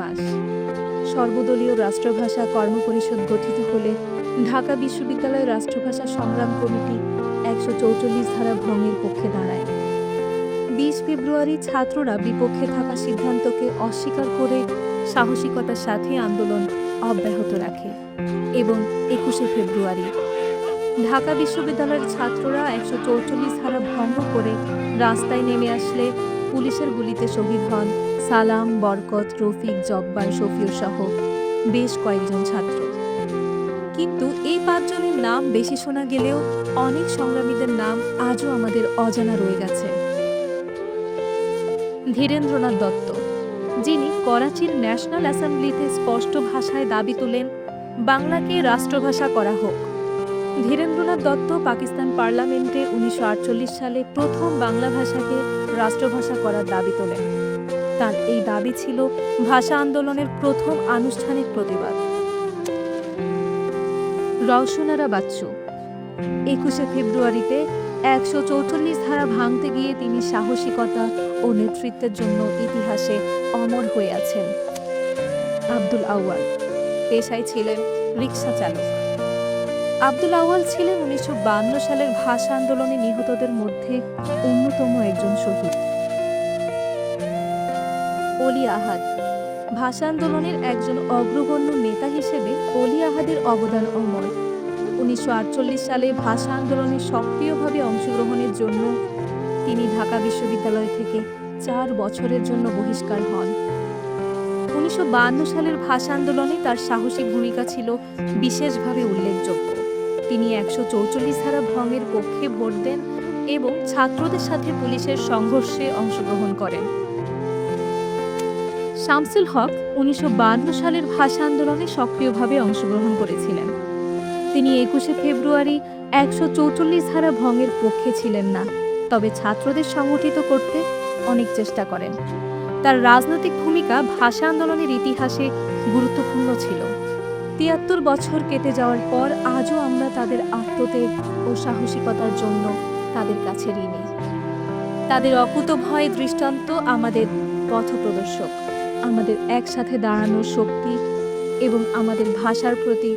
মাস, সর্বদলীয় রাষ্ট্রভাষা কর্মপরিষদ গঠিত হলে ঢাকা বিশ্ববিদ্যালয় রাষ্ট্রভাষা সংগ্রাম কমিটি একশো চৌচল্লিশ ধারা ভঙ্গের পক্ষে দাঁড়ায়। বিশ ফেব্রুয়ারি ছাত্ররা বিপক্ষে থাকা সিদ্ধান্তকে অস্বীকার করে সাহসিকতার সাথে আন্দোলন অব্যাহত রাখে এবং একুশে ফেব্রুয়ারি। ঢাকা বিশ্ববিদ্যালয়ের ছাত্ররা একশো চৌচল্লিশ ধারা ভঙ্গ করে রাস্তায় নেমে আসলে পুলিশের গুলিতে শহীদ হন সালাম, বরকত, রফিক, জব্বার শফিউর সহ বেশ কয়েকজন ছাত্র। কিন্তু এই পাঁচজনের নাম বেশি শোনা গেলেও অনেক সংগ্রামীদের নাম আজও আমাদের অজানা রয়ে গেছে। ধীরেন্দ্রনাথ দত্ত, যিনি করাচির ন্যাশনাল অ্যাসেম্বলিতে স্পষ্ট ভাষায় দাবি তোলেন, বাংলাকে রাষ্ট্রভাষা করা হোক। ধীরেন্দ্রনাথ দত্ত পাকিস্তান পার্লামেন্টে উনিশশো আটচল্লিশ সালে প্রথম বাংলা ভাষাকে রাষ্ট্রভাষা করার দাবি তোলেন। তার এই দাবি ছিল ভাষা আন্দোলনের প্রথম আনুষ্ঠানিক প্রতিবাদ। রওশনারা বাচ্চু। একুশে ফেব্রুয়ারিতে একশো চৌচল্লিশ ধারা ভাঙতে গিয়ে তিনি সাহসিকতা ও নেতৃত্বের জন্য ইতিহাসে অমর হয়ে আছেন। আব্দুল আউয়াল। পেশায় ছিলেন রিক্সা চালক আব্দুল আউয়াল ছিলেন উনিশশো সালের ভাষা আন্দোলনে নিহতদের মধ্যে অন্যতম একজন শহীদ। অলি আহাদ, ভাষা আন্দোলনের একজন অগ্রগণ্য নেতা হিসেবে অলি আহাদের অবদান অমর। উনিশশো সালে ভাষা আন্দোলনে সক্রিয়ভাবে অংশগ্রহণের জন্য তিনি ঢাকা বিশ্ববিদ্যালয় থেকে চার বছরের জন্য বহিষ্কার হন। উনিশশো সালের ভাষা আন্দোলনে তার সাহসী ভূমিকা ছিল বিশেষভাবে উল্লেখযোগ্য। তিনি একশো চৌচল্লিশ ধারা ভঙ্গের পক্ষে ভোট দেন এবং ছাত্রদের সাথে পুলিশের সংঘর্ষে অংশগ্রহণ করেন। শামসুল হক উনিশশো সালের ভাষা আন্দোলনে সক্রিয়ভাবে অংশগ্রহণ করেছিলেন। তিনি একুশে ফেব্রুয়ারি একশো চৌচল্লিশ ধারা ভঙ্গের পক্ষে ছিলেন না, তবে ছাত্রদের সংগঠিত করতে অনেক চেষ্টা করেন। তার রাজনৈতিক ভূমিকা ভাষা আন্দোলনের ইতিহাসে গুরুত্বপূর্ণ ছিল। তিয়াত্তর বছর কেটে যাওয়ার পর আজও আমরা তাদের আত্মত্যাগ ও সাহসিকতার জন্য তাদের কাছে ঋণী। তাদের অকুতভয় দৃষ্টান্ত আমাদের পথপ্রদর্শক, আমাদের একসাথে দাঁড়ানোর শক্তি এবং আমাদের ভাষার প্রতি